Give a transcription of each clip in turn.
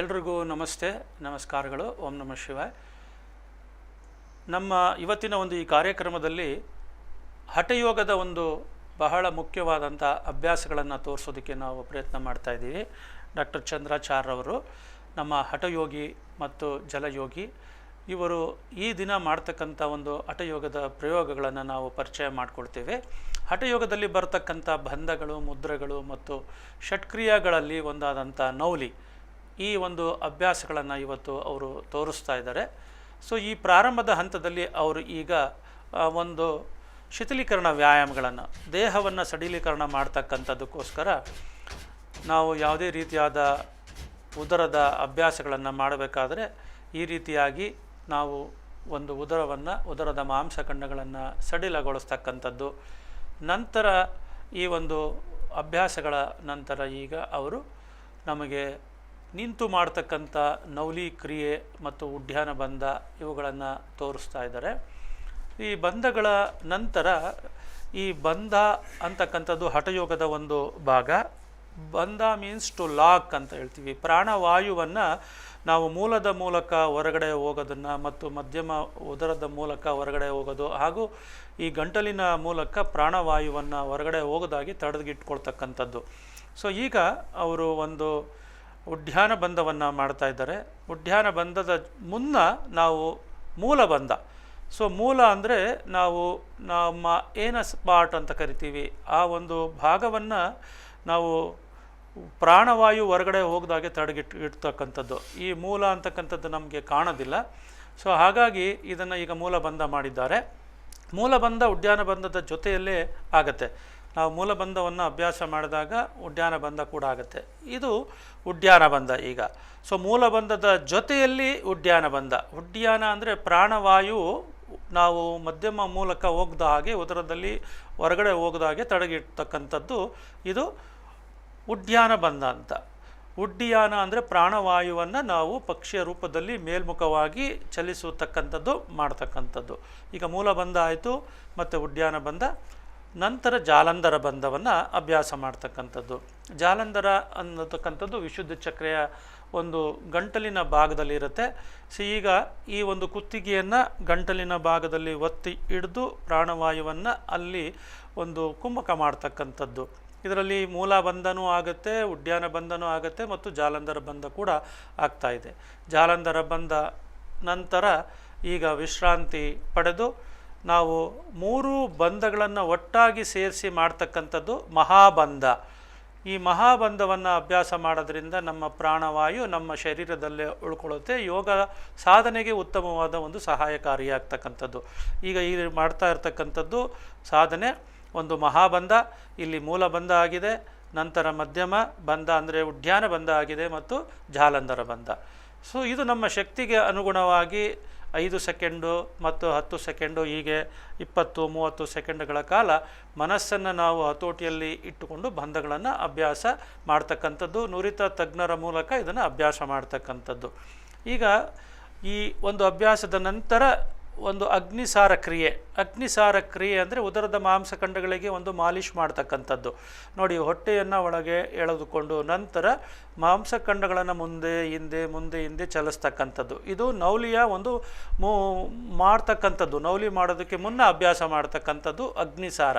ಎಲ್ರಿಗೂ ನಮಸ್ತೆ, ನಮಸ್ಕಾರಗಳು, ಓಂ ನಮಃ ಶಿವಾಯ್. ನಮ್ಮ ಇವತ್ತಿನ ಒಂದು ಈ ಕಾರ್ಯಕ್ರಮದಲ್ಲಿ ಹಠಯೋಗದ ಒಂದು ಬಹಳ ಮುಖ್ಯವಾದಂಥ ಅಭ್ಯಾಸಗಳನ್ನು ತೋರಿಸೋದಕ್ಕೆ ನಾವು ಪ್ರಯತ್ನ ಮಾಡ್ತಾ ಇದ್ದೀವಿ. ಡಾಕ್ಟರ್ ಚಂದ್ರಾಚಾರ್ಯವರು ನಮ್ಮ ಹಠಯೋಗಿ ಮತ್ತು ಜಲಯೋಗಿ, ಇವರು ಈ ದಿನ ಮಾಡ್ತಕ್ಕಂಥ ಒಂದು ಹಠಯೋಗದ ಪ್ರಯೋಗಗಳನ್ನು ನಾವು ಪರಿಚಯ ಮಾಡಿಕೊಳ್ತೇವೆ. ಹಠಯೋಗದಲ್ಲಿ ಬರ್ತಕ್ಕಂಥ ಬಂಧಗಳು, ಮುದ್ರೆಗಳು ಮತ್ತು ಷಟ್ಕ್ರಿಯಾಗಳಲ್ಲಿ ಒಂದಾದಂಥ ನೌಲಿ. ಈ ಒಂದು ಅಭ್ಯಾಸಗಳನ್ನು ಇವತ್ತು ಅವರು ತೋರಿಸ್ತಾ ಇದ್ದಾರೆ. ಸೊ ಈ ಪ್ರಾರಂಭದ ಹಂತದಲ್ಲಿ ಅವರು ಈಗ ಒಂದು ಶಿಥಿಲೀಕರಣ ವ್ಯಾಯಾಮಗಳನ್ನು, ದೇಹವನ್ನು ಸಡಿಲೀಕರಣ ಮಾಡ್ತಕ್ಕಂಥದ್ದಕ್ಕೋಸ್ಕರ ನಾವು ಯಾವುದೇ ರೀತಿಯಾದ ಉದರದ ಅಭ್ಯಾಸಗಳನ್ನು ಮಾಡಬೇಕಾದ್ರೆ ಈ ರೀತಿಯಾಗಿ ನಾವು ಒಂದು ಉದರವನ್ನು, ಉದರದ ಮಾಂಸಖಂಡಗಳನ್ನು ಸಡಿಲಗೊಳಿಸ್ತಕ್ಕಂಥದ್ದು. ನಂತರ ಈ ಒಂದು ಅಭ್ಯಾಸಗಳ ನಂತರ ಈಗ ಅವರು ನಮಗೆ ನಿಂತು ಮಾಡ್ತಕ್ಕಂಥ ನೌಲಿ ಕ್ರಿಯೆ ಮತ್ತು ಉಡ್ಯಾನ ಬಂಧ ಇವುಗಳನ್ನು ತೋರಿಸ್ತಾ ಇದ್ದಾರೆ. ಈ ಬಂಧಗಳ ನಂತರ ಈ ಬಂಧ ಅಂತಕ್ಕಂಥದ್ದು ಹಠಯೋಗದ ಒಂದು ಭಾಗ. ಬಂಧ ಮೀನ್ಸ್ ಟು ಲಾಕ್ ಅಂತ ಹೇಳ್ತೀವಿ. ಪ್ರಾಣವಾಯುವನ್ನು ನಾವು ಮೂಲದ ಮೂಲಕ ಹೊರಗಡೆ ಹೋಗೋದನ್ನು ಮತ್ತು ಮಧ್ಯಮ ಉದರದ ಮೂಲಕ ಹೊರಗಡೆ ಹೋಗೋದು ಹಾಗೂ ಈ ಗಂಟಲಿನ ಮೂಲಕ ಪ್ರಾಣವಾಯುವನ್ನು ಹೊರಗಡೆ ಹೋಗೋದಾಗಿ ತಡೆದಿಟ್ಕೊಳ್ತಕ್ಕಂಥದ್ದು ಸೊ ಈಗ ಅವರು ಒಂದು ಉಡ್ಯಾನ ಬಂಧವನ್ನು ಮಾಡ್ತಾ ಇದ್ದಾರೆ. ಉಡ್ಯಾನ ಬಂಧದ ಮುನ್ನ ನಾವು ಮೂಲ ಬಂಧ. ಸೊ ಮೂಲ ಅಂದರೆ ನಾವು ನಮ್ಮ ಏನ ಸ್ಪಾಟ್ ಅಂತ ಕರಿತೀವಿ. ಆ ಒಂದು ಭಾಗವನ್ನು ನಾವು ಪ್ರಾಣವಾಯು ಹೊರಗಡೆ ಹೋಗ್ದಾಗೆ ತಡೆಗಿಟ್ ಇಡ್ತಕ್ಕಂಥದ್ದು. ಈ ಮೂಲ ಅಂತಕ್ಕಂಥದ್ದು ನಮಗೆ ಕಾಣೋದಿಲ್ಲ. ಸೊ ಹಾಗಾಗಿ ಇದನ್ನು ಈಗ ಮೂಲ ಬಂಧ ಮಾಡಿದ್ದಾರೆ. ಮೂಲ ಬಂಧ ಉಡ್ಯಾನ ಬಂಧದ ಜೊತೆಯಲ್ಲೇ ಆಗತ್ತೆ. ನಾವು ಮೂಲಬಂಧವನ್ನು ಅಭ್ಯಾಸ ಮಾಡಿದಾಗ ಉಡ್ಯಾನ ಬಂಧ ಕೂಡ ಆಗುತ್ತೆ. ಇದು ಉಡ್ಯಾನ ಬಂಧ ಈಗ. ಸೊ ಮೂಲಬಂಧದ ಜೊತೆಯಲ್ಲಿ ಉಡ್ಯಾನ ಬಂಧ ಉಡ್ಯಾನ ಅಂದರೆ ಪ್ರಾಣವಾಯು ನಾವು ಮಧ್ಯಮ ಮೂಲಕ ಹೋಗ್ದ ಹಾಗೆ, ಉದರದಲ್ಲಿ ಹೊರಗಡೆ ಹೋಗದ ಹಾಗೆ ತಡೆಗಿಡ್ತಕ್ಕಂಥದ್ದು ಇದು ಉಡ್ಯಾನ ಬಂಧ ಅಂತ. ಉಡ್ಡಿಯಾನ ಅಂದರೆ ಪ್ರಾಣವಾಯುವನ್ನು ನಾವು ಪಕ್ಷಿಯ ರೂಪದಲ್ಲಿ ಮೇಲ್ಮುಖವಾಗಿ ಚಲಿಸತಕ್ಕಂಥದ್ದು, ಮಾಡ್ತಕ್ಕಂಥದ್ದು. ಈಗ ಮೂಲ ಬಂಧ ಆಯಿತು, ಮತ್ತು ಉಡ್ಯಾನ ಬಂಧ ನಂತರ ಜಾಲಂಧರ ಬಂಧವನ್ನು ಅಭ್ಯಾಸ ಮಾಡ್ತಕ್ಕಂಥದ್ದು. ಜಾಲಂಧರ ಅನ್ನತಕ್ಕಂಥದ್ದು ವಿಶುದ್ಧ ಚಕ್ರೆಯ ಒಂದು ಗಂಟಲಿನ ಭಾಗದಲ್ಲಿ ಇರುತ್ತೆ. ಸೊ, ಈಗ ಈ ಒಂದು ಕುತ್ತಿಗೆಯನ್ನು ಗಂಟಲಿನ ಭಾಗದಲ್ಲಿ ಒತ್ತಿ ಹಿಡಿದು ಪ್ರಾಣವಾಯುವನ್ನು ಅಲ್ಲಿ ಒಂದು ಕುಂಭಕ ಮಾಡ್ತಕ್ಕಂಥದ್ದು. ಇದರಲ್ಲಿ ಮೂಲ ಬಂಧನೂ ಆಗುತ್ತೆ, ಉದ್ಯಾನ ಬಂಧನೂ ಆಗುತ್ತೆ ಮತ್ತು ಜಾಲಂಧರ ಬಂಧ ಕೂಡ ಆಗ್ತಾ ಇದೆ. ಜಾಲಂಧರ ಬಂಧ ನಂತರ ಈಗ ವಿಶ್ರಾಂತಿ ಪಡೆದು ನಾವು ಮೂರು ಬಂಧಗಳನ್ನು ಒಟ್ಟಾಗಿ ಸೇರಿಸಿ ಮಾಡ್ತಕ್ಕಂಥದ್ದು ಮಹಾಬಂಧ. ಈ ಮಹಾಬಂಧವನ್ನು ಅಭ್ಯಾಸ ಮಾಡೋದ್ರಿಂದ ನಮ್ಮ ಪ್ರಾಣವಾಯು ನಮ್ಮ ಶರೀರದಲ್ಲೇ ಉಳ್ಕೊಳ್ಳುತ್ತೆ. ಯೋಗ ಸಾಧನೆಗೆ ಉತ್ತಮವಾದ ಒಂದು ಸಹಾಯಕಾರಿಯಾಗ್ತಕ್ಕಂಥದ್ದು. ಈಗ ಈ ಮಾಡ್ತಾ ಇರ್ತಕ್ಕಂಥದ್ದು ಸಾಧನೆ ಒಂದು ಮಹಾಬಂಧ. ಇಲ್ಲಿ ಮೂಲಬಂಧ ಆಗಿದೆ, ನಂತರ ಮಧ್ಯಮ ಬಂಧ ಅಂದರೆ ಉದ್ಯಾನ ಬಂಧ ಆಗಿದೆ ಮತ್ತು ಜಾಲಂಧರ ಬಂಧ. ಸೊ ಇದು ನಮ್ಮ ಶಕ್ತಿಗೆ ಅನುಗುಣವಾಗಿ ಐದು ಸೆಕೆಂಡು ಮತ್ತು ಹತ್ತು ಸೆಕೆಂಡು, ಹೀಗೆ ಇಪ್ಪತ್ತು, ಮೂವತ್ತು ಸೆಕೆಂಡ್ಗಳ ಕಾಲ ಮನಸ್ಸನ್ನು ನಾವು ಹತೋಟಿಯಲ್ಲಿ ಇಟ್ಟುಕೊಂಡು ಬಂಧಗಳನ್ನು ಅಭ್ಯಾಸ ಮಾಡ್ತಕ್ಕಂಥದ್ದು, ನುರಿತ ತಜ್ಞರ ಮೂಲಕ ಇದನ್ನು ಅಭ್ಯಾಸ ಮಾಡ್ತಕ್ಕಂಥದ್ದು. ಈಗ ಈ ಒಂದು ಅಭ್ಯಾಸದ ನಂತರ ಒಂದು ಅಗ್ನಿಸಾರ ಕ್ರಿಯೆ. ಅಗ್ನಿಸಾರ ಕ್ರಿಯೆ ಅಂದರೆ ಉದರದ ಮಾಂಸಖಂಡಗಳಿಗೆ ಒಂದು ಮಾಲಿಷ್ ಮಾಡ್ತಕ್ಕಂಥದ್ದು. ನೋಡಿ, ಹೊಟ್ಟೆಯನ್ನು ಒಳಗೆ ಎಳೆದುಕೊಂಡು ನಂತರ ಮಾಂಸಖಂಡಗಳನ್ನು ಮುಂದೆ, ಹಿಂದೆ ಮುಂದೆ, ಹಿಂದೆ ಚಲಿಸ್ತಕ್ಕಂಥದ್ದು. ಇದು ನೌಲಿಯ ಒಂದು ಮೂ, ಮಾಡ್ತಕ್ಕಂಥದ್ದು. ನೌಲಿ ಮಾಡೋದಕ್ಕೆ ಮುನ್ನ ಅಭ್ಯಾಸ ಮಾಡ್ತಕ್ಕಂಥದ್ದು ಅಗ್ನಿಸಾರ.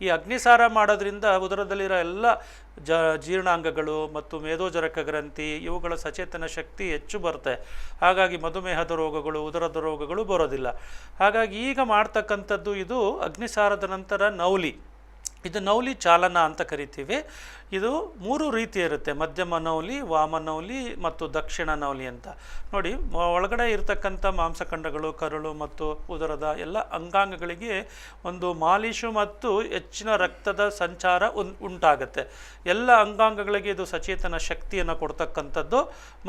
ಈ ಅಗ್ನಿಸಾರ ಮಾಡೋದ್ರಿಂದ ಉದರದಲ್ಲಿರೋ ಎಲ್ಲ ಜ ಜೀರ್ಣಾಂಗಗಳು ಮತ್ತು ಮೇದೋಜರಕ ಗ್ರಂಥಿ ಇವುಗಳ ಸಚೇತನ ಶಕ್ತಿ ಹೆಚ್ಚು ಬರುತ್ತೆ. ಹಾಗಾಗಿ ಮಧುಮೇಹದ ರೋಗಗಳು, ಉದರದ ರೋಗಗಳು ಬರೋದಿಲ್ಲ. ಹಾಗಾಗಿ ಈಗ ಮಾಡ್ತಕ್ಕಂಥದ್ದು ಇದು ಅಗ್ನಿಸಾರದ ನಂತರ ನೌಲಿ. ಇದು ನೌಲಿ ಚಾಲನ ಅಂತ ಕರಿತೀವಿ. ಇದು ಮೂರು ರೀತಿ ಇರುತ್ತೆ. ಮಧ್ಯಮ ನೌಲಿ ವಾಮನೌಲಿ ಮತ್ತು ದಕ್ಷಿಣ ನೌಲಿ ಅಂತ. ನೋಡಿ, ಒಳಗಡೆ ಇರತಕ್ಕಂಥ ಮಾಂಸಖಂಡಗಳು, ಕರುಳು ಮತ್ತು ಉದರದ ಎಲ್ಲ ಅಂಗಾಂಗಗಳಿಗೆ ಒಂದು ಮಾಲಿಶು ಮತ್ತು ಹೆಚ್ಚಿನ ರಕ್ತದ ಸಂಚಾರ ಉಂಟಾಗುತ್ತೆ. ಎಲ್ಲ ಅಂಗಾಂಗಗಳಿಗೆ ಇದು ಸಚೇತನ ಶಕ್ತಿಯನ್ನು ಕೊಡ್ತಕ್ಕಂಥದ್ದು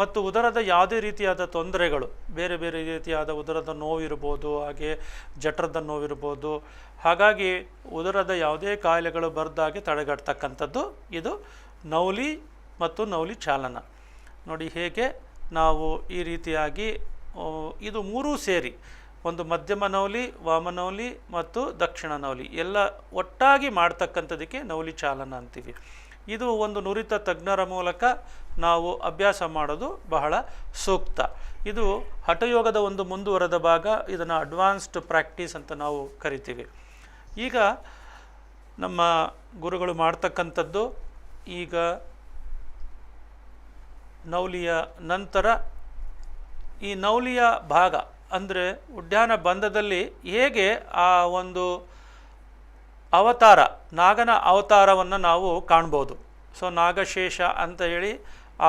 ಮತ್ತು ಉದರದ ಯಾವುದೇ ರೀತಿಯಾದ ತೊಂದರೆಗಳು, ಬೇರೆ ಬೇರೆ ರೀತಿಯಾದ ಉದರದ ನೋವಿರ್ಬೋದು, ಹಾಗೆ ಜಠರದ ನೋವಿರ್ಬೋದು, ಹಾಗಾಗಿ ಉದರದ ಯಾವುದೇ ಕಾಯಿಲೆಗಳು ಬರ್ದಾಗೆ ತಡೆಗಟ್ಟತಕ್ಕಂಥದ್ದು ಇದು ನೌಲಿ ಮತ್ತು ನೌಲಿ ಚಾಲನ. ನೋಡಿ ಹೇಗೆ ನಾವು ಈ ರೀತಿಯಾಗಿ ಇದು ಮೂರೂ ಸೇರಿ, ಒಂದು ಮಧ್ಯಮ ನೌಲಿ ವಾಮನೌಲಿ ಮತ್ತು ದಕ್ಷಿಣ ನೌಲಿ, ಎಲ್ಲ ಒಟ್ಟಾಗಿ ಮಾಡ್ತಕ್ಕಂಥದಕ್ಕೆ ನೌಲಿ ಚಾಲನ ಅಂತೀವಿ. ಇದು ಒಂದು ನುರಿತ ತಜ್ಞರ ಮೂಲಕ ನಾವು ಅಭ್ಯಾಸ ಮಾಡೋದು ಬಹಳ ಸೂಕ್ತ. ಇದು ಹಠಯೋಗದ ಒಂದು ಮುಂದುವರೆದ ಭಾಗ, ಇದನ್ನು ಅಡ್ವಾನ್ಸ್ಡ್ ಪ್ರಾಕ್ಟೀಸ್ ಅಂತ ನಾವು ಕರಿತೀವಿ. ಈಗ ನಮ್ಮ ಗುರುಗಳು ಮಾಡ್ತಕ್ಕಂಥದ್ದು ಈಗ ನೌಲಿಯ ನಂತರ ಈ ನೌಲಿಯ ಭಾಗ ಅಂದರೆ ಉದ್ಯಾನ ಬಂಧದಲ್ಲಿ ಹೇಗೆ ಆ ಒಂದು ಅವತಾರ, ನಾಗನ ಅವತಾರವನ್ನು ನಾವು ಕಾಣ್ಬೋದು. ಸೊ ನಾಗಶೇಷ ಅಂತ ಹೇಳಿ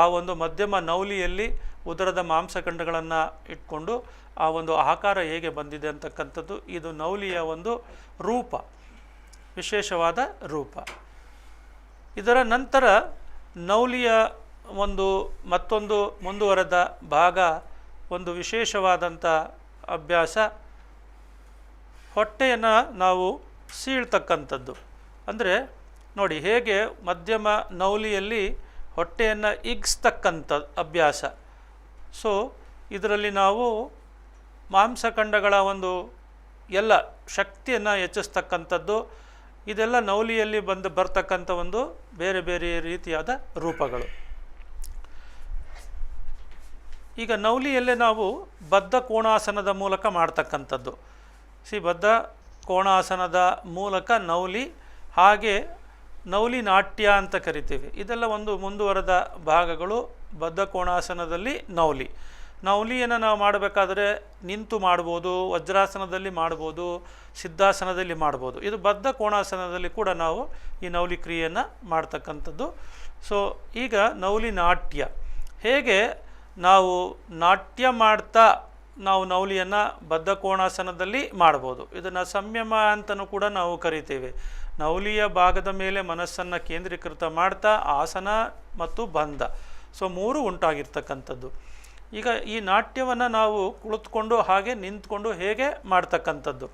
ಆ ಒಂದು ಮಧ್ಯಮ ನೌಲಿಯಲ್ಲಿ ಉದರದ ಮಾಂಸಖಂಡಗಳನ್ನು ಇಟ್ಕೊಂಡು ಆ ಒಂದು ಆಕಾರ ಹೇಗೆ ಬಂದಿದೆ ಅಂತಕ್ಕಂಥದ್ದು, ಇದು ನೌಲಿಯ ಒಂದು ರೂಪ, ವಿಶೇಷವಾದ ರೂಪ. ಇದರ ನಂತರ ನೌಲಿಯ ಒಂದು ಮತ್ತೊಂದು ಮುಂದುವರೆದ ಭಾಗ, ಒಂದು ವಿಶೇಷವಾದಂಥ ಅಭ್ಯಾಸ. ಹೊಟ್ಟೆಯನ್ನು ನಾವು ಸೀಳ್ತಕ್ಕಂಥದ್ದು. ಅಂದರೆ ನೋಡಿ, ಹೇಗೆ ಮಧ್ಯಮ ನೌಲಿಯಲ್ಲಿ ಹೊಟ್ಟೆಯನ್ನು ಇಗ್ಸ್ತಕ್ಕಂಥ ಅಭ್ಯಾಸ. ಸೊ ಇದರಲ್ಲಿ ನಾವು ಮಾಂಸಖಂಡಗಳ ಒಂದು ಎಲ್ಲ ಶಕ್ತಿಯನ್ನು ಹೆಚ್ಚಿಸ್ತಕ್ಕಂಥದ್ದು. ಇದೆಲ್ಲ ನೌಲಿಯಲ್ಲಿ ಬಂದು ಬರ್ತಕ್ಕಂಥ ಒಂದು ಬೇರೆ ಬೇರೆ ರೀತಿಯಾದ ರೂಪಗಳು. ಈಗ ನೌಲಿಯಲ್ಲೇ ನಾವು ಬದ್ಧ ಕೋಣಾಸನದ ಮೂಲಕ ಮಾಡ್ತಕ್ಕಂಥದ್ದು. ಸಿ ಬದ್ಧ ಕೋಣಾಸನದ ಮೂಲಕ ನೌಲಿ, ಹಾಗೆ ನೌಲಿ ನಾಟ್ಯ ಅಂತ ಕರಿತೀವಿ. ಇದೆಲ್ಲ ಒಂದು ಮುಂದುವರೆದ ಭಾಗಗಳು ಬದ್ಧ ಕೋಣಾಸನದಲ್ಲಿ ನೌಲಿ. ನೌಲಿಯನ್ನು ನಾವು ಮಾಡಬೇಕಾದ್ರೆ ನಿಂತು ಮಾಡ್ಬೋದು, ವಜ್ರಾಸನದಲ್ಲಿ ಮಾಡ್ಬೋದು, ಸಿದ್ಧಾಸನದಲ್ಲಿ ಮಾಡ್ಬೋದು. ಇದು ಬದ್ಧ ಕೋಣಾಸನದಲ್ಲಿ ಕೂಡ ನಾವು ಈ ನೌಲಿ ಕ್ರಿಯೆಯನ್ನು ಮಾಡ್ತಕ್ಕಂಥದ್ದು. ಸೊ ಈಗ ನೌಲಿ ನಾಟ್ಯ. ಹೇಗೆ ನಾವು ನಾಟ್ಯ ಮಾಡ್ತಾ ನಾವು ನೌಲಿಯನ್ನು ಬದ್ಧ ಕೋಣಾಸನದಲ್ಲಿ ಮಾಡ್ಬೋದು. ಇದನ್ನು ಸಂಯಮ ಅಂತಲೂ ಕೂಡ ನಾವು ಕರಿತೇವೆ. ನೌಲಿಯ ಭಾಗದ ಮೇಲೆ ಮನಸ್ಸನ್ನು ಕೇಂದ್ರೀಕೃತ ಮಾಡ್ತಾ, ಆಸನ ಮತ್ತು ಬಂಧ. ಸೊ ಮೂರು ಉಂಟಾಗಿರ್ತಕ್ಕಂಥದ್ದು. ಈಗ ಈ ನಾಟ್ಯವನ್ನು ನಾವು ಕುಳಿತುಕೊಂಡು ಹಾಗೆ ನಿಂತ್ಕೊಂಡು ಹೇಗೆ ಮಾಡ್ತಕ್ಕಂಥದ್ದು?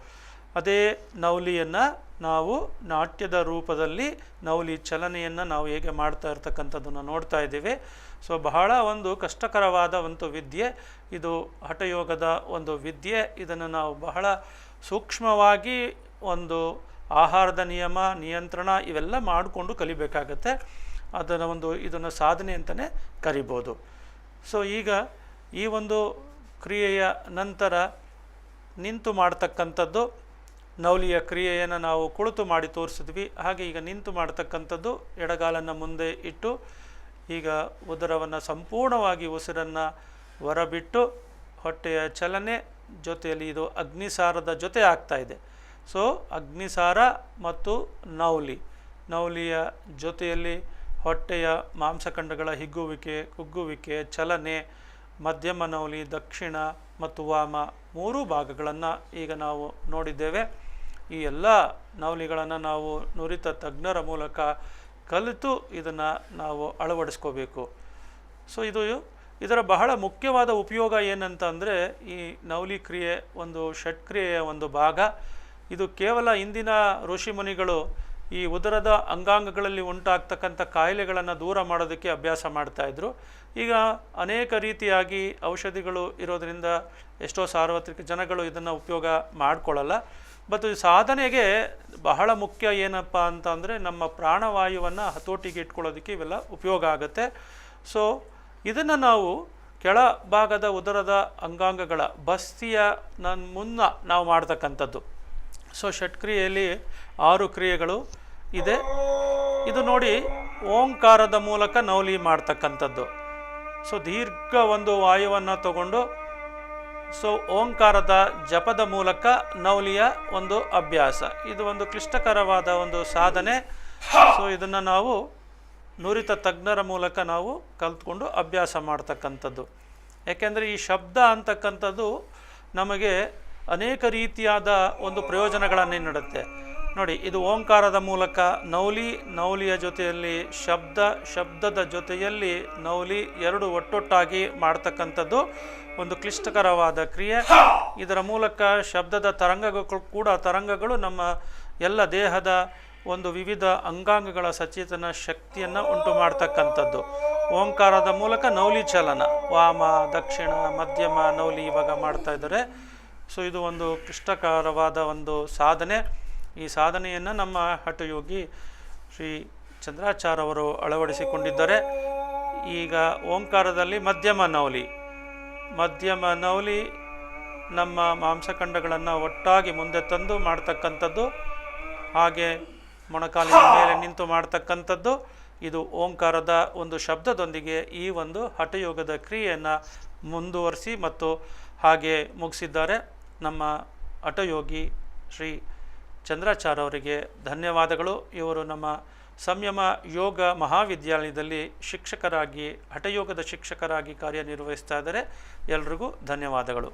ಅದೇ ನೌಲಿಯನ್ನು ನಾವು ನಾಟ್ಯದ ರೂಪದಲ್ಲಿ ನೌಲಿ ಚಲನೆಯನ್ನು ನಾವು ಹೇಗೆ ಮಾಡ್ತಾ ಇರ್ತಕ್ಕಂಥದ್ದನ್ನು ನೋಡ್ತಾ ಇದ್ದೀವಿ. ಸೊ, ಬಹಳ ಒಂದು ಕಷ್ಟಕರವಾದ ಒಂದು ವಿದ್ಯೆ. ಇದು ಹಠಯೋಗದ ಒಂದು ವಿದ್ಯೆ. ಇದನ್ನು ನಾವು ಬಹಳ ಸೂಕ್ಷ್ಮವಾಗಿ ಒಂದು ಆಹಾರದ ನಿಯಮ, ನಿಯಂತ್ರಣ ಇವೆಲ್ಲ ಮಾಡಿಕೊಂಡು ಕಲಿಬೇಕಾಗತ್ತೆ. ಅದನ್ನು ಒಂದು ಇದನ್ನು ಸಾಧನೆ ಅಂತಲೇ ಕರಿಬೋದು. ಸೊ, ಈಗ ಈ ಒಂದು ಕ್ರಿಯೆಯ ನಂತರ ನಿಂತು ಮಾಡ್ತಕ್ಕಂಥದ್ದು ನೌಲಿಯ ಕ್ರಿಯೆಯನ್ನು ನಾವು ಕುಳಿತು ಮಾಡಿ ತೋರಿಸಿದ್ವಿ. ಹಾಗೆ ಈಗ ನಿಂತು ಮಾಡ್ತಕ್ಕಂಥದ್ದು ಎಡಗಾಲನ್ನು ಮುಂದೆ ಇಟ್ಟು ಈಗ ಉದರವನ್ನು ಸಂಪೂರ್ಣವಾಗಿ ಉಸಿರನ್ನು ಹೊರಬಿಟ್ಟು ಹೊಟ್ಟೆಯ ಚಲನೆ ಜೊತೆಯಲ್ಲಿ ಇದು ಅಗ್ನಿಸಾರದ ಜೊತೆ ಆಗ್ತಾ ಇದೆ. ಸೊ, ಅಗ್ನಿಸಾರ ಮತ್ತು ನೌಲಿ ನೌಲಿಯ ಜೊತೆಯಲ್ಲಿ ಹೊಟ್ಟೆಯ ಮಾಂಸಖಂಡಗಳ ಹಿಗ್ಗುವಿಕೆ, ಕುಗ್ಗುವಿಕೆ, ಚಲನೆ ಮಧ್ಯಮ ನವಲಿ ದಕ್ಷಿಣ ಮತ್ತು ವಾಮ ಮೂರೂ ಭಾಗಗಳನ್ನು ಈಗ ನಾವು ನೋಡಿದ್ದೇವೆ. ಈ ಎಲ್ಲ ನವಲಿಗಳನ್ನು ನಾವು ನುರಿತ ತಜ್ಞರ ಮೂಲಕ ಕಲಿತು ಇದನ್ನು ನಾವು ಅಳವಡಿಸ್ಕೋಬೇಕು. ಸೊ ಇದು ಇದರ ಬಹಳ ಮುಖ್ಯವಾದ ಉಪಯೋಗ ಏನಂತ ಅಂದರೆ ಈ ನವಲಿ ಕ್ರಿಯೆ ಒಂದು ಷಟ್ಕ್ರಿಯೆಯ ಒಂದು ಭಾಗ. ಇದು ಕೇವಲ ಇಂದಿನ ಋಷಿಮುನಿಗಳು ಈ ಉದರದ ಅಂಗಾಂಗಗಳಲ್ಲಿ ಉಂಟಾಗ್ತಕ್ಕಂಥ ಕಾಯಿಲೆಗಳನ್ನು ದೂರ ಮಾಡೋದಕ್ಕೆ ಅಭ್ಯಾಸ ಮಾಡ್ತಾಯಿದ್ರು ಈಗ ಅನೇಕ ರೀತಿಯಾಗಿ ಔಷಧಿಗಳು ಇರೋದರಿಂದ ಎಷ್ಟೋ ಸಾರ್ವತ್ರಿಕ ಜನಗಳು ಇದನ್ನು ಉಪಯೋಗ ಮಾಡಿಕೊಳ್ಳಲ್ಲ. ಬಟ್ ಸಾಧನೆಗೆ ಬಹಳ ಮುಖ್ಯ ಏನಪ್ಪ ಅಂತ ಅಂದರೆ ನಮ್ಮ ಪ್ರಾಣವಾಯುವನ್ನು ಹತೋಟಿಗೆ ಇಟ್ಕೊಳ್ಳೋದಕ್ಕೆ ಇವೆಲ್ಲ ಉಪಯೋಗ ಆಗುತ್ತೆ. ಸೊ ಇದನ್ನು ನಾವು ಕೆಳ ಭಾಗದ ಉದರದ ಅಂಗಾಂಗಗಳ ಬಸ್ತಿಯ ನನ್ನ ಮುನ್ನ ನಾವು ಮಾಡ್ತಕ್ಕಂಥದ್ದು. ಸೊ ಷಟ್ಕ್ರಿಯೆಯಲ್ಲಿ ಆರು ಕ್ರಿಯೆಗಳು ಇದೆ. ಇದು ನೋಡಿ ಓಂಕಾರದ ಮೂಲಕ ನೌಲಿ ಮಾಡ್ತಕ್ಕಂಥದ್ದು. ಸೊ ದೀರ್ಘ ಒಂದು ವಾಯುವನ್ನು ತಗೊಂಡು ಸೊ ಓಂಕಾರದ ಜಪದ ಮೂಲಕ ನೌಲಿಯ ಒಂದು ಅಭ್ಯಾಸ. ಇದು ಒಂದು ಕ್ಲಿಷ್ಟಕರವಾದ ಒಂದು ಸಾಧನೆ. ಸೊ ಇದನ್ನು ನಾವು ನುರಿತ ತಜ್ಞರ ಮೂಲಕ ನಾವು ಕಲ್ತ್ಕೊಂಡು ಅಭ್ಯಾಸ ಮಾಡ್ತಕ್ಕಂಥದ್ದು. ಯಾಕೆಂದರೆ ಈ ಶಬ್ದ ಅಂತಕ್ಕಂಥದ್ದು ನಮಗೆ ಅನೇಕ ರೀತಿಯಾದ ಒಂದು ಪ್ರಯೋಜನಗಳನ್ನು ನೀಡುತ್ತೆ. ನೋಡಿ ಇದು ಓಂಕಾರದ ಮೂಲಕ ನೌಲಿ ನೌಲಿಯ ಜೊತೆಯಲ್ಲಿ ಶಬ್ದ ಶಬ್ದದ ಜೊತೆಯಲ್ಲಿ ನೌಲಿ ಎರಡು ಒಟ್ಟೊಟ್ಟಾಗಿ ಮಾಡ್ತಕ್ಕಂಥದ್ದು ಒಂದು ಕ್ಲಿಷ್ಟಕರವಾದ ಕ್ರಿಯೆ. ಇದರ ಮೂಲಕ ಶಬ್ದದ ತರಂಗಗಳು ಕೂಡ ತರಂಗಗಳು ನಮ್ಮ ಎಲ್ಲ ದೇಹದ ಒಂದು ವಿವಿಧ ಅಂಗಾಂಗಗಳ ಸಚೇತನ ಶಕ್ತಿಯನ್ನು ಉಂಟು ಮಾಡ್ತಕ್ಕಂಥದ್ದು. ಓಂಕಾರದ ಮೂಲಕ ನೌಲಿ ಚಲನ ವಾಮ ದಕ್ಷಿಣ ಮಧ್ಯಮ ನೌಲಿ ಇವಾಗ ಮಾಡ್ತಾ ಇದ್ದಾರೆ. ಸೊ ಇದು ಒಂದು ಕ್ಲಿಷ್ಟಕರವಾದ ಒಂದು ಸಾಧನೆ. ಈ ಸಾಧನೆಯನ್ನು ನಮ್ಮ ಹಠಯೋಗಿ ಶ್ರೀ ಚಂದ್ರಾಚಾರ್ ಅವರು ಅಳವಡಿಸಿಕೊಂಡಿದ್ದಾರೆ. ಈಗ ಓಂಕಾರದಲ್ಲಿ ಮಧ್ಯಮ ನೌಲಿ ಮಧ್ಯಮ ನೌಲಿ ನಮ್ಮ ಮಾಂಸಖಂಡಗಳನ್ನು ಒಟ್ಟಾಗಿ ಮುಂದೆ ತಂದು ಮಾಡ್ತಕ್ಕಂಥದ್ದು, ಹಾಗೆ ಮೊಣಕಾಲಿನ ಮೇಲೆ ನಿಂತು ಮಾಡ್ತಕ್ಕಂಥದ್ದು, ಇದು ಓಂಕಾರದ ಒಂದು ಶಬ್ದದೊಂದಿಗೆ ಈ ಒಂದು ಹಠಯೋಗದ ಕ್ರಿಯೆಯನ್ನು ಮುಂದುವರಿಸಿ ಮತ್ತು ಹಾಗೆ ಮುಗಿಸಿದ್ದಾರೆ ನಮ್ಮ ಹಠಯೋಗಿ ಶ್ರೀ ಚಂದ್ರಾಚಾರ್ ಅವರಿಗೆ ಧನ್ಯವಾದಗಳು. ಇವರು ನಮ್ಮ ಸಂಯಮ ಯೋಗ ಮಹಾವಿದ್ಯಾಲಯದಲ್ಲಿ ಶಿಕ್ಷಕರಾಗಿ, ಹಠಯೋಗದ ಶಿಕ್ಷಕರಾಗಿ ಕಾರ್ಯನಿರ್ವಹಿಸ್ತಾ ಇದ್ದಾರೆ. ಎಲ್ರಿಗೂ ಧನ್ಯವಾದಗಳು.